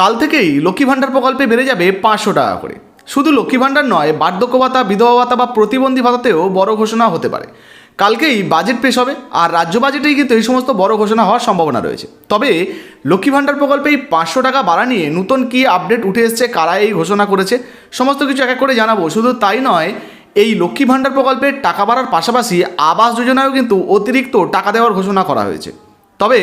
কাল থেকেই লক্ষ্মী ভাণ্ডার প্রকল্পে বেড়ে যাবে পাঁচশো টাকা করে। শুধু লক্ষ্মী ভাণ্ডার নয়, বার্ধক্য ভাতা, বিধবা ভাতা বা প্রতিবন্ধী ভাতাতেও বড় ঘোষণা হতে পারে। কালকেই বাজেট পেশ হবে আর রাজ্য বাজেটেই কিন্তু এই সমস্ত বড় ঘোষণা হওয়ার সম্ভাবনা রয়েছে। তবে লক্ষ্মী ভাণ্ডার প্রকল্পে এই পাঁচশো টাকা বাড়া নিয়ে নতুন কী আপডেট উঠে এসছে, কারা এই ঘোষণা করেছে, সমস্ত কিছু এক এক করে জানাব। শুধু তাই নয়, এই লক্ষ্মী ভাণ্ডার প্রকল্পের টাকা বাড়ার পাশাপাশি আবাস যোজনায়ও কিন্তু অতিরিক্ত টাকা দেওয়ার ঘোষণা করা হয়েছে। তবে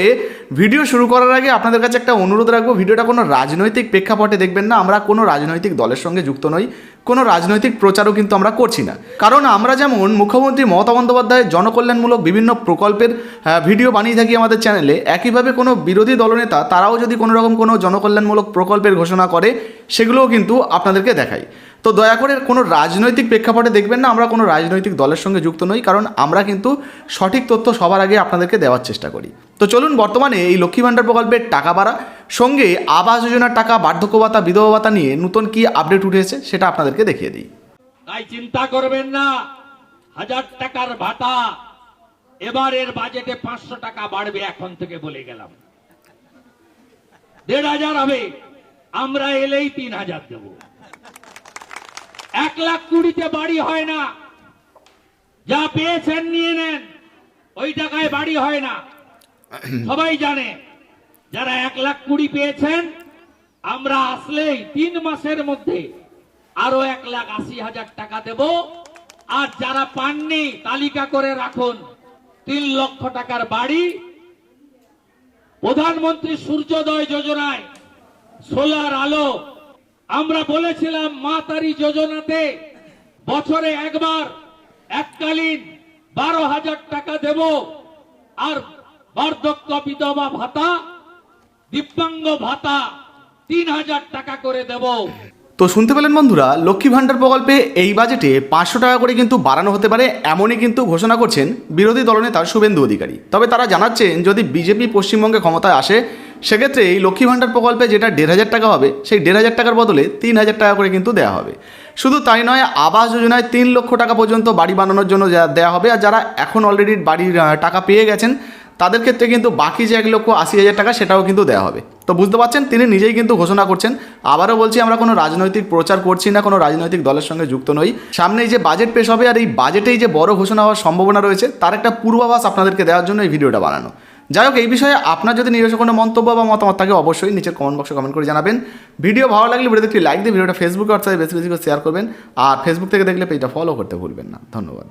ভিডিও শুরু করার আগে আপনাদের কাছে একটা অনুরোধ রাখব, ভিডিওটা কোনো রাজনৈতিক প্রেক্ষাপটে দেখবেন না, আমরা কোনো রাজনৈতিক দলের সঙ্গে যুক্ত নই, কোনো রাজনৈতিক প্রচারও কিন্তু আমরা করছি না। কারণ আমরা যেমন মুখ্যমন্ত্রী মমতা বন্দ্যোপাধ্যায়ের জনকল্যাণমূলক বিভিন্ন প্রকল্পের ভিডিও বানিয়ে থাকি আমাদের চ্যানেলে, একইভাবে কোনো বিরোধী দলনেতা তারাও যদি কোনো রকম কোনো জনকল্যাণমূলক প্রকল্পের ঘোষণা করে, সেগুলোও কিন্তু আপনাদেরকে দেখাই। তো দয়া করে কোনো রাজনৈতিক প্রেক্ষাপটে দেখবেন না, আমরা কোনো রাজনৈতিক দলের সঙ্গে যুক্ত নই, কারণ আমরা কিন্তু সঠিক তথ্য সবার আগে আপনাদেরকে দেওয়ার চেষ্টা করি। তো চলুন বর্তমানে এই লক্ষ্মী ভাণ্ডার প্রকল্পের টাকা বাড়া, সঙ্গে আবাস যোজনার টাকা বার্ধক্য ভাতা বিধবা ভাতা নিয়ে নতুন কি আপডেট উঠেছে সেটা আপনাদেরকে দেখিয়ে দিই। তাই চিন্তা করবেন না, হাজার টাকার ভাতা, এবারের বাজেটে পাঁচশো টাকা বাড়বে এখন থেকে বলে গেলাম। দেড় হাজার হবে, আমরা এলেই তিন হাজার দেব। এক লাখ কুড়িতে বাড়ি হয় না। যা পেয়েছেন নিয়ে নেন, ওই টাকায় বাড়ি হয় না। সবাই জানে, যারা এক লাখ কুড়ি পেয়েছেন, আমরা আসলেই তিন মাসের মধ্যে আরও এক লাখ আশি হাজার টাকা দেব। আর যারা পাননি, তালিকা করে রাখুন, তিন লক্ষ টাকার বাড়ি। প্রধানমন্ত্রী সূর্যোদয় যোজনায় সোলার আলো আমরা বলেছিলাম, মা তারি যোজনাতে বছরে একবার এককালীন বারো হাজার টাকা দেব। আর বার্ধক্য বিধবা ভাতা, দিব্যাঙ্গ ভাতা তিন হাজার টাকা করে দেব। তো শুনতে পেলেন বন্ধুরা, লক্ষ্মী ভাণ্ডার প্রকল্পে এই বাজেটে পাঁচশো টাকা করে কিন্তু বাড়ানো হতে পারে, এমনই কিন্তু ঘোষণা করছেন বিরোধী দলনেতা শুভেন্দু অধিকারী। তবে তারা জানাচ্ছেন, যদি বিজেপি পশ্চিমবঙ্গে ক্ষমতায় আসে সেক্ষেত্রে এই লক্ষ্মী ভাণ্ডার প্রকল্পে যেটা দেড় হাজার টাকা হবে, সেই দেড় হাজার টাকার বদলে তিন হাজার টাকা করে কিন্তু দেওয়া হবে। শুধু তাই নয়, আবাস যোজনায় তিন লক্ষ টাকা পর্যন্ত বাড়ি বানানোর জন্য দেওয়া হবে, আর যারা এখন অলরেডি বাড়ির টাকা পেয়ে গেছেন, তাদের ক্ষেত্রে কিন্তু বাকি যে এক লক্ষ আশি হাজার টাকা সেটাও কিন্তু দেওয়া হবে। তো বুঝতে পারছেন? তিনি নিজেই কিন্তু ঘোষণা করছেন। আবারও বলছি, আমরা কোনো রাজনৈতিক প্রচার করছি না, কোনো রাজনৈতিক দলের সঙ্গে যুক্ত নই। সামনে যে বাজেট পেশ হবে, আর এই বাজেটেই যে বড় ঘোষণা হওয়ার সম্ভাবনা রয়েছে, তার একটা পূর্বাভাস আপনাদেরকে দেওয়ার জন্য এই ভিডিওটা বানানো। যাই হোক, এই বিষয়ে আপনার যদি নিজস্ব কোনো মন্তব্য বা মতামত থাকে, অবশ্যই নিচের কমেন্ট বক্সে কমেন্ট করে জানাবেন। ভিডিও ভালো লাগলে ভিডিওতে একটি লাইক দিয়ে ভিডিওটা ফেসবুকে হোয়াটসঅ্যাপে বেশি বেশি করে শেয়ার করবেন। আর ফেসবুক থেকে দেখলে পেজটা ফলো করতে ভুলবেন না। ধন্যবাদ।